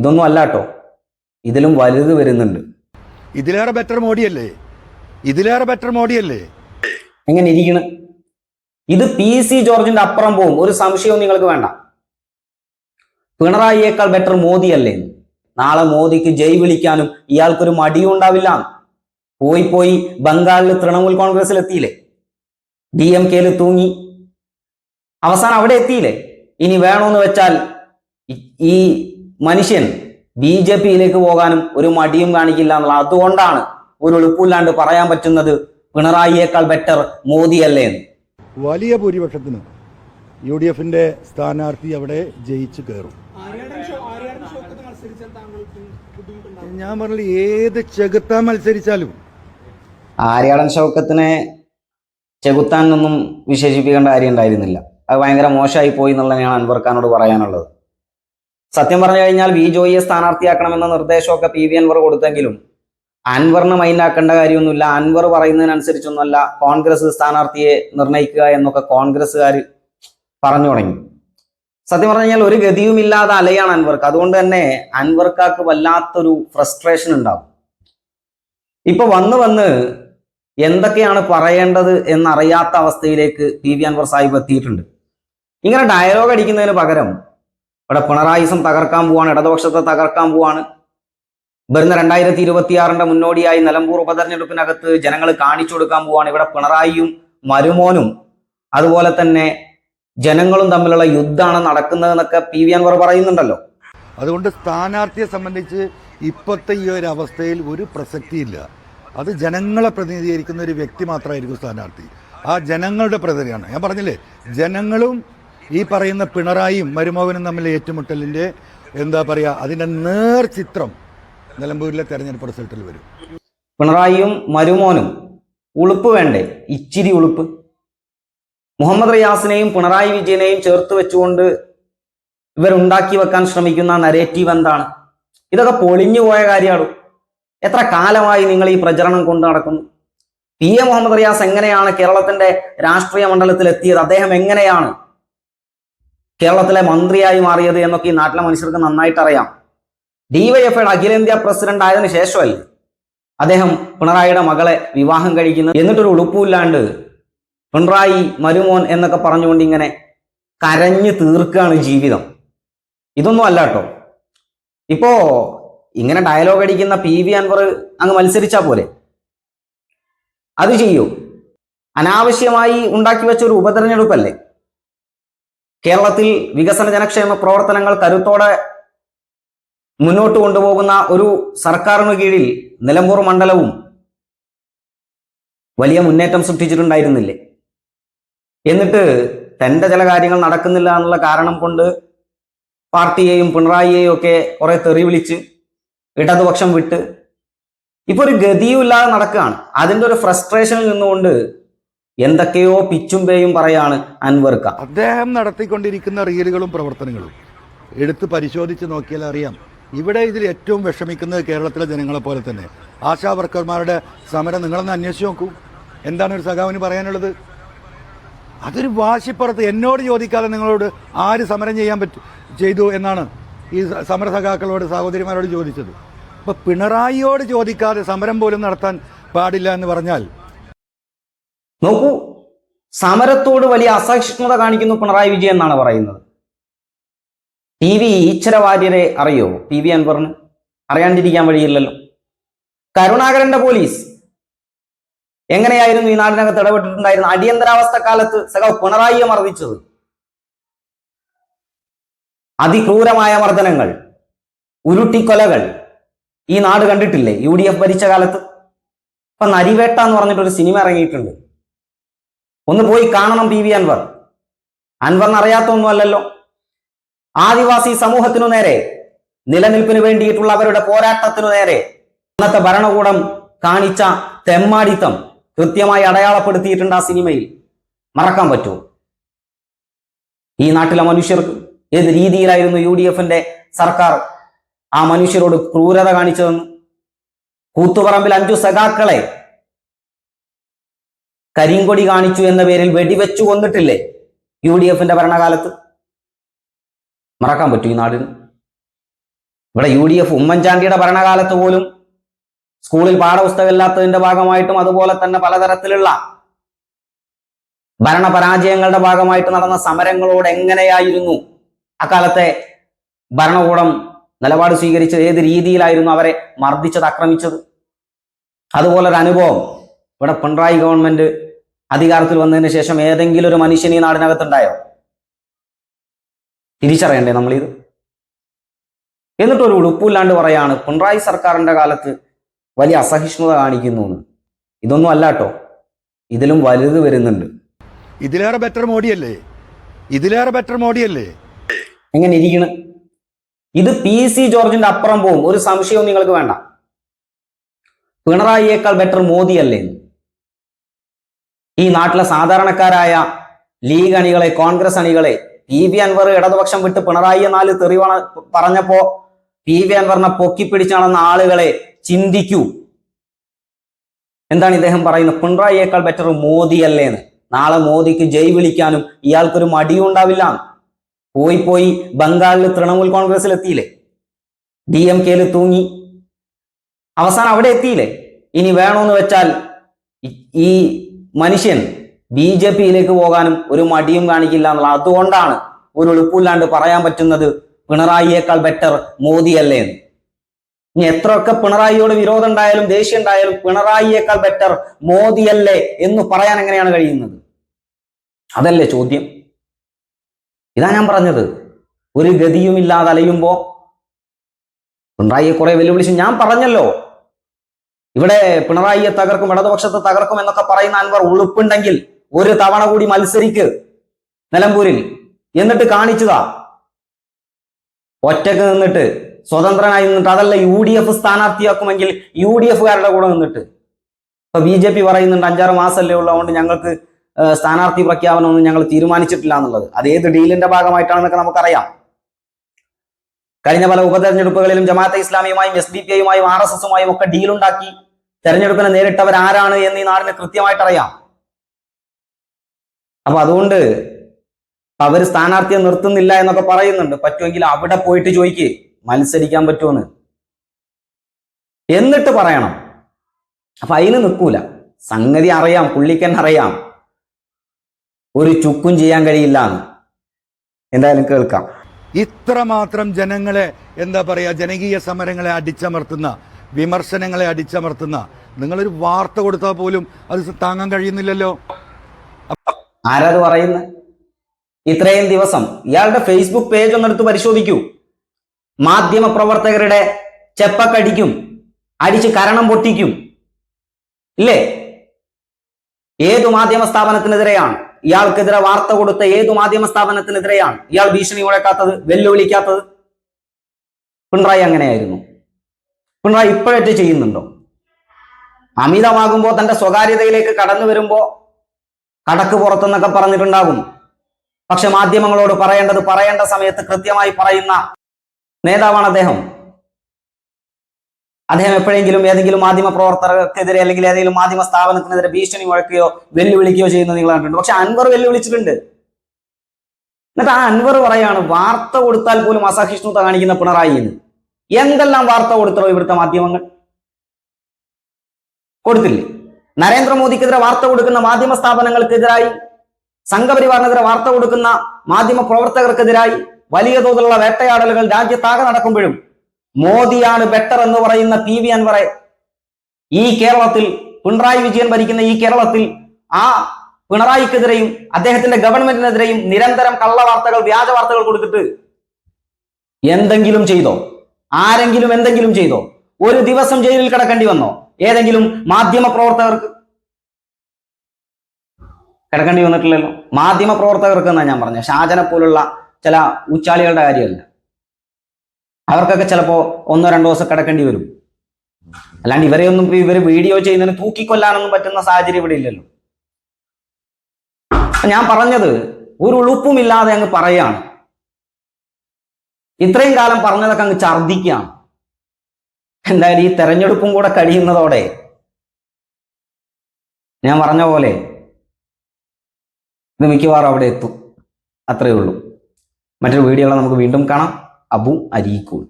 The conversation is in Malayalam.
ഇതൊന്നും അല്ല കേട്ടോ ഇതിലും വലുത് വരുന്നുണ്ട്. ഇതിലേറെ ബെറ്റർ മോഡിയല്ലേ? ഇതിലേറെ ബെറ്റർ മോഡിയല്ലേ? എങ്ങനെ ഇരിക്കണ്? ഇത് പി സി ജോർജിന്റെ അപ്പുറം പോവും. ഒരു സംശയവും നിങ്ങൾക്ക് വേണ്ട. പിണറായിയേക്കാൾ ബെറ്റർ മോദി അല്ലേ നാളെ മോദിക്ക് ജയ് വിളിക്കാനും ഇയാൾക്കൊരു മടിയും ഉണ്ടാവില്ല. പോയി പോയി ബംഗാളിൽ തൃണമൂൽ കോൺഗ്രസിൽ എത്തിയില്ലേ? ഡി എം കെയിൽ തൂങ്ങി. അവസാനം അവിടെ എത്തിയില്ലേ? ഇനി വേണമെന്ന് വെച്ചാൽ ഈ- ഈ മനുഷ്യൻ ബി ജെ പിയിലേക്ക് പോകാനും ഒരു മടിയും കാണിക്കില്ല എന്നുള്ള അതുകൊണ്ടാണ് ഒരു എളുപ്പമില്ലാണ്ട് പറയാൻ പറ്റുന്നത് പിണറായിയേക്കാൾ ബെറ്റർ മോദി അല്ലേ എന്ന്. വലിയ ഭൂരിപക്ഷത്തിന് യു ഡി എഫിന്റെ സ്ഥാനാർത്ഥി അവിടെ ജയിച്ചു കയറും ഞാൻ പറഞ്ഞില്ല ഏത് ചെകുത്താൻ മത്സരിച്ചാലും. ആര്യാടൻ ഷൗക്കത്തിനെ ചെകുത്താൻ എന്നൊന്നും വിശേഷിപ്പിക്കേണ്ട കാര്യം ഉണ്ടായിരുന്നില്ല. അത് ഭയങ്കര മോശമായി പോയി എന്നുള്ളതാണ് അൻവർ ഖാനോട് പറയാനുള്ളത്. സത്യം പറഞ്ഞു കഴിഞ്ഞാൽ വി ജോയിയെ സ്ഥാനാർത്ഥിയാക്കണമെന്ന നിർദ്ദേശമൊക്കെ പി വി അൻവർ കൊടുത്തെങ്കിലും അൻവറിന് മൈൻഡാക്കേണ്ട കാര്യമൊന്നുമില്ല. അൻവർ പറയുന്നതിനനുസരിച്ചൊന്നുമല്ല കോൺഗ്രസ് സ്ഥാനാർത്ഥിയെ നിർണയിക്കുക എന്നൊക്കെ കോൺഗ്രസ്സുകാർ പറഞ്ഞു തുടങ്ങി. സത്യം പറഞ്ഞു കഴിഞ്ഞാൽ ഒരു ഗതിയുമില്ലാതെ അലയാണ് അൻവർക്ക്. അതുകൊണ്ട് തന്നെ അൻവർക്കാക്ക് വല്ലാത്തൊരു ഫ്രസ്ട്രേഷൻ ഉണ്ടാവും. ഇപ്പൊ വന്ന് വന്ന് എന്തൊക്കെയാണ് പറയേണ്ടത് എന്നറിയാത്ത അവസ്ഥയിലേക്ക് പി വി അൻവർ സാഹിബ് എത്തിയിട്ടുണ്ട്. ഇങ്ങനെ ഡയലോഗ് അടിക്കുന്നതിന് പകരം ഇവിടെ പിണറായിസം തകർക്കാൻ പോവാണ് ഇടതുപക്ഷത്തെ തകർക്കാൻ പോവാണ്. വരുന്ന രണ്ടായിരത്തി ഇരുപത്തിയാറിന്റെ മുന്നോടിയായി നിലമ്പൂർ ഉപതെരഞ്ഞെടുപ്പിനകത്ത് ജനങ്ങൾ കാണിച്ചു കൊടുക്കാൻ പോവാണ്. ഇവിടെ പിണറായിയും മരുമോനും അതുപോലെ തന്നെ ജനങ്ങളും തമ്മിലുള്ള യുദ്ധമാണ് നടക്കുന്നതെന്നൊക്കെ പി വി അൻവർ പറയുന്നുണ്ടല്ലോ. അതുകൊണ്ട് സ്ഥാനാർത്ഥിയെ സംബന്ധിച്ച് ഇപ്പോഴത്തെ ഈ ഒരു അവസ്ഥയിൽ ഒരു പ്രസക്തിയില്ല. അത് ജനങ്ങളെ പ്രതിനിധീകരിക്കുന്ന ഒരു വ്യക്തി മാത്രമായിരിക്കും സ്ഥാനാർത്ഥി. ആ ജനങ്ങളുടെ പ്രതിനിധിയാണ്. ഞാൻ പറഞ്ഞില്ലേ ജനങ്ങളും ഈ പറയുന്ന പിണറായിയും മരുമോഹനും തമ്മിൽ ഏറ്റുമുട്ടലിന്റെ എന്താ പറയുക അതിന്റെ നേർചിത്രം നിലമ്പൂരിലെ തെരഞ്ഞെടുപ്പ് റിസൾട്ടിൽ വരും. പിണറായിയും മരുമോനും ഉളുപ്പ് വേണ്ടേ? ഇച്ചിരി ഉളുപ്പ്. മുഹമ്മദ് റിയാസിനെയും പിണറായി വിജയനെയും ചേർത്ത് വെച്ചുകൊണ്ട് ഇവരുണ്ടാക്കി വെക്കാൻ ശ്രമിക്കുന്ന നരേറ്റീവ് എന്താണ്? ഇതൊക്കെ പൊളിഞ്ഞു പോയ കാര്യമാണ്. എത്ര കാലമായി നിങ്ങൾ ഈ പ്രചരണം കൊണ്ട് നടക്കുന്നു? പി. എ. മുഹമ്മദ് റിയാസ് എങ്ങനെയാണ് കേരളത്തിന്റെ രാഷ്ട്രീയ മണ്ഡലത്തിൽ എത്തിയത് അദ്ദേഹം എങ്ങനെയാണ് കേരളത്തിലെ മന്ത്രിയായി മാറിയത് എന്നൊക്കെ ഈ നാട്ടിലെ മനുഷ്യർക്ക് നന്നായിട്ട് അറിയാം. ഡിവൈഎഫ്ഐയുടെ അഖിലേന്ത്യാ പ്രസിഡന്റ് ആയതിനു ശേഷമല്ലേ അദ്ദേഹം പിണറായിയുടെ മകളെ വിവാഹം കഴിക്കുന്നു എന്നിട്ടൊരു ഉളുപ്പില്ലാണ്ട് പിണറായി മരുമോൻ എന്നൊക്കെ പറഞ്ഞുകൊണ്ട് ഇങ്ങനെ കരഞ്ഞു തീർക്കുകയാണ് ജീവിതം. ഇതൊന്നും അല്ല കേട്ടോ. ഇപ്പോ ഇങ്ങനെ ഡയലോഗ് അടിക്കുന്ന പി വി അൻവർ അങ്ങ് മത്സരിച്ചാ പോലെ അത് ചെയ്യൂ. അനാവശ്യമായി ഉണ്ടാക്കി വെച്ച ഒരു ഉപതെരഞ്ഞെടുപ്പല്ലേ? കേരളത്തിൽ വികസന ജനക്ഷേമ പ്രവർത്തനങ്ങൾ കരുത്തോടെ മുന്നോട്ട് കൊണ്ടുപോകുന്ന ഒരു സർക്കാരിന് കീഴിൽ നിലമ്പൂർ മണ്ഡലവും വലിയ മുന്നേറ്റം സൃഷ്ടിച്ചിട്ടുണ്ടായിരുന്നില്ലേ? എന്നിട്ട് തന്റെ ചില കാര്യങ്ങൾ നടക്കുന്നില്ല എന്നുള്ള കാരണം കൊണ്ട് പാർട്ടിയെയും പിണറായിയെയും ഒക്കെ കുറെ തെറി വിളിച്ച് ഇടതുപക്ഷം വിട്ട് ഇപ്പൊ ഒരു ഗതിയുമില്ലാതെ നടക്കുകയാണ്. അതിന്റെ ഒരു ഫ്രസ്ട്രേഷനിൽ നിന്നുകൊണ്ട് എന്തൊക്കെയോ പിച്ചും പേയും പറയാണ് അൻവർക്ക അദ്ദേഹം നടത്തിക്കൊണ്ടിരിക്കുന്ന റീലുകളും പ്രവർത്തനങ്ങളും. എടുത്ത് പരിശോധിച്ച് നോക്കിയാൽ അറിയാം. ഇവിടെ ഇതിൽ ഏറ്റവും വിഷമിക്കുന്നത് കേരളത്തിലെ ജനങ്ങളെ പോലെ തന്നെ. ആശാ വർക്കർമാരുടെ സമരം നിങ്ങളൊന്ന് അന്വേഷിച്ച് നോക്കൂ. എന്താണ് ഒരു സഖാവിന് പറയാനുള്ളത്? അതൊരു വാശിപ്പുറത്ത് എന്നോട് ചോദിക്കാതെ നിങ്ങളോട് ആര് സമരം ചെയ്യാൻ പറ്റും ചെയ്തു എന്നാണ് ഈ സമര സഖാക്കളോട് സഹോദരിമാരോട് ചോദിച്ചത്. അപ്പോൾ പിണറായിയോട് ചോദിക്കാതെ സമരം പോലും നടത്താൻ പാടില്ല എന്ന് പറഞ്ഞാൽ നോക്കൂ സമരത്തോട് വലിയ അസഹിഷ്ണുത കാണിക്കുന്നു പിണറായി വിജയൻ എന്നാണ് പറയുന്നത്. ടി വി ഈശ്വരവാര്യരെ അറിയോ? പി വി അൻവറിന്? അറിയാണ്ടിരിക്കാൻ വഴിയില്ലല്ലോ. കരുണാകരന്റെ പോലീസ്. എങ്ങനെയായിരുന്നു ഈ നാടിനകത്ത് ഇടപെട്ടിട്ടുണ്ടായിരുന്ന അടിയന്തരാവസ്ഥ കാലത്ത് സഹ പിണറായിയെ മർദ്ദിച്ചത്? അതിക്രൂരമായ മർദ്ദനങ്ങൾ ഉരുട്ടിക്കൊലകൾ. ഈ നാട് കണ്ടിട്ടില്ലേ? യു ഡി എഫ് ഭരിച്ച കാലത്ത്. ഇപ്പൊ നരിവേട്ട എന്ന് പറഞ്ഞിട്ടൊരു സിനിമ ഇറങ്ങിയിട്ടുണ്ട്. ഒന്ന് പോയി കാണണം പി വി അൻവർ. അൻവറിന് അറിയാത്തൊന്നുമല്ലല്ലോ. ആദിവാസി സമൂഹത്തിനു നേരെ നിലനിൽപ്പിന് വേണ്ടിയിട്ടുള്ള അവരുടെ പോരാട്ടത്തിനു നേരെ അന്നത്തെ ഭരണകൂടം കാണിച്ച തെമ്മാടിത്തം കൃത്യമായി അടയാളപ്പെടുത്തിയിട്ടുണ്ട് ആ സിനിമയിൽ. മറക്കാൻ പറ്റൂ ഈ നാട്ടിലെ മനുഷ്യർക്ക് ഏത് രീതിയിലായിരുന്നു യു ഡി എഫിന്റെ സർക്കാർ ആ മനുഷ്യരോട് ക്രൂരത കാണിച്ചതെന്ന്? കൂത്തുപറമ്പിൽ അഞ്ചു സഖാക്കളെ കരിങ്കൊടി കാണിച്ചു എന്ന പേരിൽ വെടിവെച്ചു കൊന്നിട്ടില്ലേ? യു ഡി എഫിന്റെ ഭരണകാലത്ത്? മറക്കാൻ പറ്റൂ ഈ നാടിന്. ഇവിടെ യു ഡി എഫ് ഉമ്മൻചാണ്ടിയുടെ ഭരണകാലത്ത് പോലും സ്കൂളിൽ പാഠപുസ്തകമില്ലാത്തതിന്റെ ഭാഗമായിട്ടും അതുപോലെ തന്നെ പലതരത്തിലുള്ള ഭരണപരാജയങ്ങളുടെ ഭാഗമായിട്ട് നടന്ന സമരങ്ങളോട് എങ്ങനെയായിരുന്നു? അക്കാലത്തെ ഭരണകൂടം നിലപാട് സ്വീകരിച്ചത് ഏത് രീതിയിലായിരുന്നു അവരെ മർദ്ദിച്ചത് ആക്രമിച്ചത്? അതുപോലൊരു അനുഭവം ഇവിടെ പിണറായി ഗവൺമെന്റ് അധികാരത്തിൽ വന്നതിന് ശേഷം ഏതെങ്കിലും ഒരു മനുഷ്യൻ ഈ നാടിനകത്തുണ്ടായോ? തിരിച്ചറിയണ്ടേ നമ്മളിത് എന്നിട്ട് ഒരു ഉടുപ്പില്ലാണ്ട് പറയാണ് പിണറായി സർക്കാരിന്റെ കാലത്ത് വലിയ അസഹിഷ്ണുത കാണിക്കുന്നു ഇതൊന്നും അല്ല കേട്ടോ. ഇതിലും വലുത് വരുന്നുണ്ട്. ഇതിലേറെ ബെറ്റർ മോഡിയല്ലേ? ഇതിലേറെ ബെറ്റർ മോഡിയല്ലേ? എങ്ങനെ ഇരിക്കണ്? ഇത് പി സി ജോർജിന്റെ അപ്പുറം പോവും. ഒരു സംശയവും നിങ്ങൾക്ക് വേണ്ട. പിണറായിയേക്കാൾ ബെറ്റർ മോദി അല്ലേ എന്ന്? ഈ നാട്ടിലെ സാധാരണക്കാരായ ലീഗ് അണികളെ കോൺഗ്രസ് അണികളെ പി വി അൻവർ ഇടതുപക്ഷം വിട്ട് പിണറായി നാല് തെറിവണ പറഞ്ഞപ്പോ പി വി അൻവറിനെ പൊക്കിപ്പിടിച്ച് നടന്ന ആളുകളെ ചിന്തിക്കൂ. എന്താണ് ഇദ്ദേഹം പറയുന്നത്? പിണറായിയേക്കാൾ ബെറ്റർ മോദി അല്ലേന്ന് നാളെ മോദിക്ക് ജയ് വിളിക്കാനും ഇയാൾക്കൊരു മടിയും ഉണ്ടാവില്ല. പോയി പോയി ബംഗാളിൽ തൃണമൂൽ കോൺഗ്രസിൽ എത്തിയില്ലേ ഡി എം കെയിൽ തൂങ്ങി. അവസാനം അവിടെ എത്തിയില്ലേ? ഇനി വേണമെന്ന് വെച്ചാൽ ഈ മനുഷ്യൻ ബി ജെ പിയിലേക്ക് പോകാനും ഒരു മടിയും കാണിക്കില്ല എന്നുള്ള അതുകൊണ്ടാണ് ഒരു എളുപ്പമില്ലാണ്ട് പറയാൻ പറ്റുന്നത് പിണറായിയേക്കാൾ ബെറ്റർ മോദിയല്ലേ എന്ന്. ഇനി എത്രയൊക്കെ പിണറായിയോട് വിരോധം ഉണ്ടായാലും ദേഷ്യം ഉണ്ടായാലും പിണറായിയേക്കാൾ ബെറ്റർ മോദിയല്ലേ എന്ന് പറയാൻ എങ്ങനെയാണ് കഴിയുന്നത്? അതല്ലേ ചോദ്യം. ഇതാ ഞാൻ പറഞ്ഞത്. ഒരു ഗതിയുമില്ലാതെ അലയുമ്പോ പിണറായിയെ കുറെ വെല്ലുവിളിച്ച് ഞാൻ പറഞ്ഞല്ലോ. ഇവിടെ പിണറായിയെ തകർക്കും ഇടതുപക്ഷത്തെ തകർക്കും എന്നൊക്കെ പറയുന്ന അൻവർ ഉളുപ്പുണ്ടെങ്കിൽ ഒരു തവണ കൂടി മത്സരിക്ക് നിലമ്പൂരിൽ. എന്നിട്ട് കാണിച്ചതാ. ഒറ്റയ്ക്ക് നിന്നിട്ട് സ്വതന്ത്രനായി നിന്നിട്ട് അതല്ല യു ഡി എഫ് സ്ഥാനാർത്ഥിയാക്കുമെങ്കിൽ യു ഡി എഫുകാരുടെ കൂടെ നിന്നിട്ട്. ഇപ്പൊ ബി ജെ പി പറയുന്നുണ്ട് അഞ്ചാറ് മാസമല്ലേ ഉള്ളതുകൊണ്ട് ഞങ്ങൾക്ക് സ്ഥാനാർത്ഥി പ്രഖ്യാപനം ഒന്നും ഞങ്ങൾ തീരുമാനിച്ചിട്ടില്ല എന്നുള്ളത്. അത് ഏത് ഡീലിന്റെ ഭാഗമായിട്ടാണെന്നൊക്കെ നമുക്കറിയാം. കഴിഞ്ഞ പല ഉപതെരഞ്ഞെടുപ്പുകളിലും ജമാഅത്തെ ഇസ്ലാമിയുമായും എസ് ഡി പി ഐയുമായും ആർ എസ് എസുമായും ഒക്കെ ഡീലുണ്ടാക്കി തെരഞ്ഞെടുപ്പിനെ നേരിട്ടവർ ആരാണ് എന്ന് ഈ നാടിന് കൃത്യമായിട്ട് അറിയാം അപ്പൊ അതുകൊണ്ട് അവർ സ്ഥാനാർത്ഥിയെ നിർത്തുന്നില്ല എന്നൊക്കെ പറയുന്നുണ്ട്. പറ്റുമെങ്കിൽ അവിടെ പോയിട്ട് ചോദിക്ക് മത്സരിക്കാൻ പറ്റുമെന്ന് എന്നിട്ട് പറയണം. അപ്പൊ അതിന് നിൽക്കൂല. സംഗതി അറിയാം പുള്ളിക്കൻ അറിയാം. ഒരു ചുക്കും ചെയ്യാൻ കഴിയില്ല എന്ന് എന്തായാലും കേൾക്കാം. ഇത്രമാത്രം ജനങ്ങളെ എന്താ പറയുക ജനകീയ സമരങ്ങളെ അടിച്ചമർത്തുന്ന വിമർശനങ്ങളെ അടിച്ചമർത്തുന്ന നിങ്ങളൊരു വാർത്ത കൊടുത്താൽ പോലും അത് താങ്ങാൻ കഴിയുന്നില്ലല്ലോ. ആരാത് പറയുന്നത് ഇത്രയും ദിവസം ഇയാളുടെ ഫേസ്ബുക്ക് പേജ് ഒന്നെടുത്ത് പരിശോധിക്കൂ. മാധ്യമ പ്രവർത്തകരുടെ ചെപ്പക്കടിക്കും അടിച്ച് കരണം പൊട്ടിക്കും. ഇല്ലേ? ഏതു മാധ്യമ സ്ഥാപനത്തിനെതിരെയാണ്? ഇയാൾക്കെതിരെ വാർത്ത കൊടുത്ത ഏതു മാധ്യമ സ്ഥാപനത്തിനെതിരെയാണ് ഇയാൾ ഭീഷണി മുഴക്കാത്തത് വെല്ലുവിളിക്കാത്തത്? പിണറായി അങ്ങനെയായിരുന്നു. പിണറായി ഇപ്പോഴത്തെ ചെയ്യുന്നുണ്ടോ? അമിതമാകുമ്പോൾ തന്റെ സ്വകാര്യതയിലേക്ക് കടന്നു വരുമ്പോ കടക്ക് പുറത്തുനിന്നൊക്കെ പറഞ്ഞിട്ടുണ്ടാകും. പക്ഷെ മാധ്യമങ്ങളോട് പറയേണ്ടത് പറയേണ്ട സമയത്ത് കൃത്യമായി പറയുന്ന നേതാവാണ് അദ്ദേഹം. അദ്ദേഹം എപ്പോഴെങ്കിലും ഏതെങ്കിലും മാധ്യമ പ്രവർത്തകർക്കെതിരെ അല്ലെങ്കിൽ ഏതെങ്കിലും മാധ്യമ സ്ഥാപനത്തിനെതിരെ ഭീഷണി മുഴക്കുകയോ വെല്ലുവിളിക്കുകയോ ചെയ്യുന്നത് നിങ്ങൾ കണ്ടിട്ടുണ്ട്. പക്ഷെ അൻവർ വെല്ലുവിളിച്ചിട്ടുണ്ട്. എന്നിട്ട് ആ അൻവർ പറയാണ് വാർത്ത കൊടുത്താൽ പോലും അസഹിഷ്ണുത കാണിക്കുന്ന പിണറായി എന്ന്. എന്തെല്ലാം വാർത്ത കൊടുത്തോ ഇവിടുത്തെ മാധ്യമങ്ങൾ? കൊടുത്തില്ലേ? നരേന്ദ്രമോദിക്കെതിരെ വാർത്ത കൊടുക്കുന്ന മാധ്യമ സ്ഥാപനങ്ങൾക്കെതിരായി സംഘപരിവാറിനെതിരെ വാർത്ത കൊടുക്കുന്ന മാധ്യമ പ്രവർത്തകർക്കെതിരായി വലിയ തോതിലുള്ള വേട്ടയാടലുകൾ രാജ്യത്താകെ നടക്കുമ്പോഴും മോദിയാണ് ബെറ്റർ എന്ന് പറയുന്ന പി വി അൻവറെ ഈ കേരളത്തിൽ പിണറായി വിജയൻ ഭരിക്കുന്ന ഈ കേരളത്തിൽ ആ പിണറായിക്കെതിരെയും അദ്ദേഹത്തിന്റെ ഗവൺമെന്റിനെതിരെയും നിരന്തരം കള്ളവാർത്തകൾ വ്യാജ വാർത്തകൾ കൊടുത്തിട്ട് എന്തെങ്കിലും ചെയ്തോ? ആരെങ്കിലും എന്തെങ്കിലും ചെയ്തോ? ഒരു ദിവസം ജയിലിൽ കിടക്കേണ്ടി വന്നോ? ഏതെങ്കിലും മാധ്യമ പ്രവർത്തകർക്ക് കിടക്കേണ്ടി വന്നിട്ടില്ലല്ലോ? മാധ്യമ പ്രവർത്തകർക്ക് എന്നാ ഞാൻ പറഞ്ഞത് ഷാജനെ പോലുള്ള ചില ഉച്ചാളികളുടെ കാര്യമല്ല. അവർക്കൊക്കെ ചിലപ്പോ ഒന്നോ രണ്ടോ ദിവസം കിടക്കേണ്ടി വരും. അല്ലാണ്ട് ഇവരെ ഒന്നും ഇവർ വീഡിയോ ചെയ്യുന്നതിന് തൂക്കിക്കൊല്ലാനൊന്നും പറ്റുന്ന സാഹചര്യം ഇവിടെ ഇല്ലല്ലോ. ഞാൻ പറഞ്ഞത് ഒരു ഉളുപ്പുമില്ലാതെ അങ്ങ് പറയാണ്. ഇത്രയും കാലം പറഞ്ഞതൊക്കെ അങ്ങ് ഛർദിക്കാം എന്തായാലും ഈ തെരഞ്ഞെടുപ്പും കൂടെ കഴിയുന്നതോടെ ഞാൻ പറഞ്ഞ പോലെ ഇത് മിക്കവാറും അവിടെ എത്തും. അത്രയേ ഉള്ളൂ. മറ്റൊരു വീഡിയോകളെ നമുക്ക് വീണ്ടും കാണാം. അബു അരീക്കോൾ